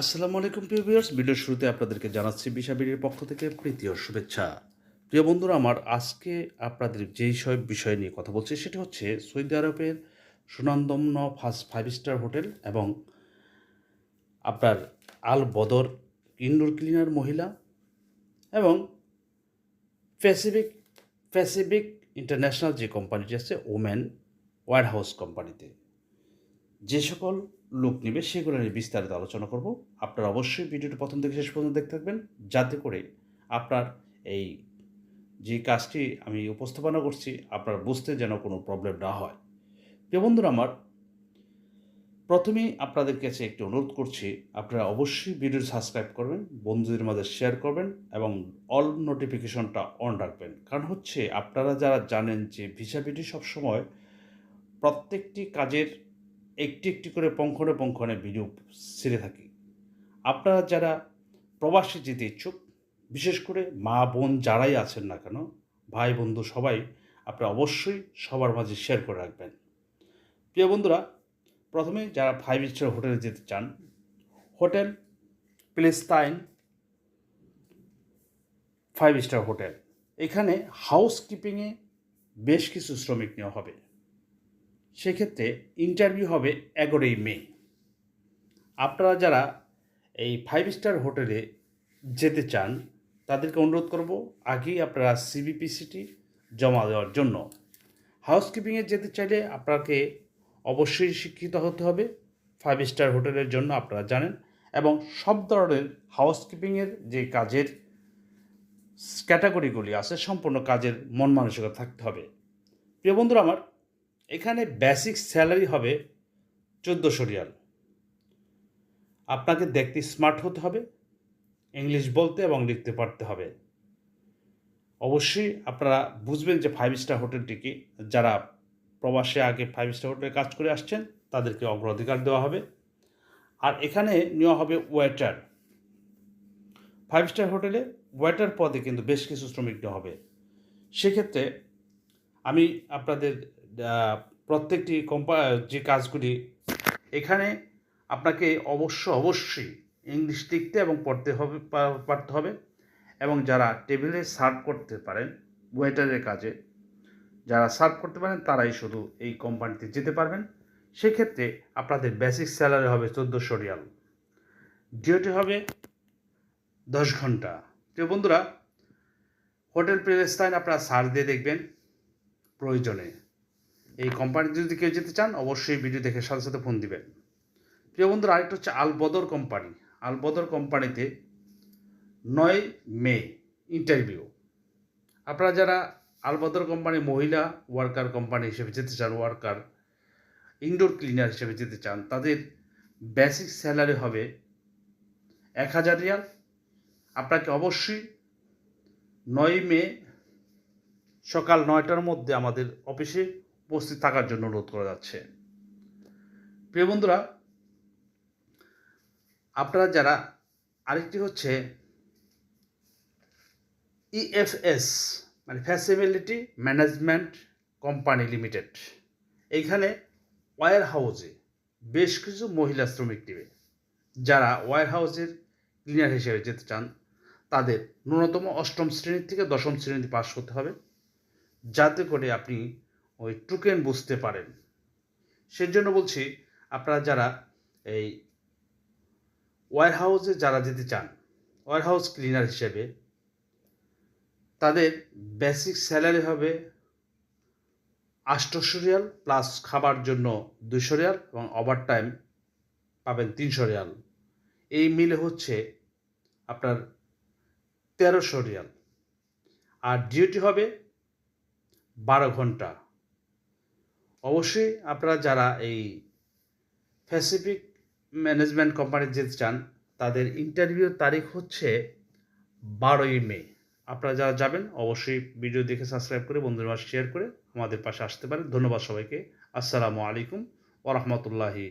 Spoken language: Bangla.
আসসালামু আলাইকুম, প্রিয় ভিউয়ার্স। ভিডিওর শুরুতে আপনাদেরকে জানাচ্ছি বিশাবিড়ির পক্ষ থেকে প্রীতি ও শুভেচ্ছা। প্রিয় বন্ধুরা, আমার আজকে আপনাদের যেই সব বিষয় নিয়ে কথা বলছি, সেটি হচ্ছে সৌদি আরবের সুনন্দম্ন ফার্স্ট ফাইভ স্টার হোটেল এবং আপনার আল বদর ইনডোর ক্লিনার মহিলা এবং প্যাসিফিক প্যাসিফিক ইন্টারন্যাশনাল যে কোম্পানিটি আছে ওমেন ওয়ার হাউস কোম্পানিতে। যে সকল লোক নেবে সেগুলো নিয়ে বিস্তারিত আলোচনা করব। আপনারা অবশ্যই ভিডিওটি প্রথম থেকে শেষ পর্যন্ত দেখতে থাকবেন, যাতে করে আপনার এই যে কাজটি আমি উপস্থাপনা করছি, আপনার বুঝতে যেন কোনো প্রবলেম না হয়। প্রিয় বন্ধুরা আমার, প্রথমেই আপনাদের কাছে একটি অনুরোধ করছি, আপনারা অবশ্যই ভিডিও সাবস্ক্রাইব করবেন, বন্ধুদের মাঝে শেয়ার করবেন এবং অল নোটিফিকেশনটা অন রাখবেন। কারণ হচ্ছে, আপনারা যারা জানেন যে ভিসা ভিডি সবসময় প্রত্যেকটি কাজের একটি একটি করে পঙ্খনে পঙ্খনে ভিডিও ছেড়ে থাকি। আপনারা যারা প্রবাসী যেতে ইচ্ছুক, বিশেষ করে মা, বোন যারাই আছেন না কেন, ভাই, বন্ধু সবাই আপনারা অবশ্যই সবার মাঝে শেয়ার করে রাখবেন। প্রিয় বন্ধুরা, প্রথমে যারা ফাইভ স্টার হোটেলে যেতে চান, হোটেল প্লেস্তাইন ফাইভ স্টার হোটেল। এখানে হাউস কিপিংয়ে বেশ কিছু শ্রমিক নেওয়া হবে। সেক্ষেত্রে ইন্টারভিউ হবে এগারোই মে। আপনারা যারা এই ফাইভ স্টার হোটেলে যেতে চান, তাদেরকে অনুরোধ করব, আগেই আপনারা সিবিপিসিটি জমা দেওয়ার জন্য। হাউসকিপিংয়ে যেতে চাইলে আপনাকে অবশ্যই শিক্ষিত হতে হবে। ফাইভ স্টার হোটেলের জন্য আপনারা জানেন এবং সব ধরনের হাউসকিপিংয়ের যে কাজের ক্যাটাগরিগুলি আছে, সম্পূর্ণ কাজের মন মানসিকতা থাকতে হবে। প্রিয় বন্ধুরা আমার এখানে বেসিক স্যালারি হবে চোদ্দোশো রিয়াল। আপনাকে দেখতে স্মার্ট হতে হবে ইংলিশ বলতে এবং লিখতে পারতে হবে। অবশ্যই আপনারা বুঝবেন যে ফাইভ স্টার হোটেলটি কি। যারা প্রবাসে আগে ফাইভ স্টার হোটেলে কাজ করে আসছেন, তাদেরকে অগ্রাধিকার দেওয়া হবে। আর এখানে নেওয়া হবে ওয়েটার ফাইভ স্টার হোটেলে ওয়েটার পদে কিন্তু বেশ কিছু শ্রমিক নেওয়া হবে। সেক্ষেত্রে আমি আপনাদের প্রত্যেকটি কোম্পা যে কাজগুলি, এখানে আপনাকে অবশ্য অবশ্যই ইংলিশ লিখতে এবং পড়তে হবে পারতে হবে এবং যারা টেবিলে সার্ভ করতে পারেন ওয়েটারের কাজে, যারা সার্ভ করতে পারেন, তারাই শুধু এই কোম্পানিতে যেতে পারবেন। সেক্ষেত্রে আপনাদের বেসিক স্যালারি হবে চোদ্দোশো রিয়াল। ডিওটি হবে দশ ঘণ্টা। তো বন্ধুরা হোটেল প্লেস্তাইন আপনারা সার্চ দিয়ে দেখবেন প্রয়োজনে। এই কোম্পানিতে যদি কেউ যেতে চান, অবশ্যই ভিডিও দেখে সাথে সাথে ফোন দিবেন। প্রিয় বন্ধুরা, আরেকটা হচ্ছে আলবদর কোম্পানি আলবদর কোম্পানিতে নয় মে ইন্টারভিউ আপনারা যারা আলবদর কোম্পানি মহিলা ওয়ার্কার কোম্পানি হিসেবে যেতে চান ওয়ার্কার ইনডোর ক্লিনার হিসেবে যেতে চান, তাদের বেসিক স্যালারি হবে এক হাজার রিয়াল। আপনাকে অবশ্যই নয় মে সকাল নয়টার মধ্যে আমাদের অফিসে উপস্থিত থাকার জন্য অনুরোধ করা যাচ্ছে। প্রিয় বন্ধুরা, আপনারা যারা আরেকটি হচ্ছে ইএফএস মানে ফ্যাসিবিলিটি ম্যানেজমেন্ট কোম্পানি লিমিটেড এইখানে ওয়ার হাউসে বেশ কিছু মহিলা শ্রমিক নেবে। যারা ওয়ার হাউসের ক্লিনার হিসেবে যেতে চান, তাদের ন্যূনতম অষ্টম শ্রেণি থেকে দশম শ্রেণি পাশ করতে হবে। যাতে করে আপনি ওই টুকেন বুঝতে পারেন? সেজন্য বলছি, আপনারা যারা এই ওয়ার হাউসে যারা যেতে চান ওয়ার হাউস ক্লিনার হিসেবে, তাদের বেসিক স্যালারি হবে আষ্টশো রিয়াল প্লাস খাবার জন্য দুশো রিয়াল এবং ওভার টাইম পাবেন তিনশো রিয়াল। এই মিলে হচ্ছে আপনার তেরোশো রিয়াল। আর ডিউটি হবে বারো ঘণ্টা। অবশ্যই আপনারা যারা এই প্যাসিফিক ম্যানেজমেন্ট কোম্পানি যেতে চান তাদের ইন্টারভিউ তারিখ হচ্ছে বারোই মে। আপনারা যারা যাবেন, অবশ্যই ভিডিও দেখে সাবস্ক্রাইব করে বন্ধুদের মাস শেয়ার করে আমাদের পাশে আসতে পারেন। ধন্যবাদ সবাইকে। আসসালামু আলাইকুম ওরহমতুল্লাহি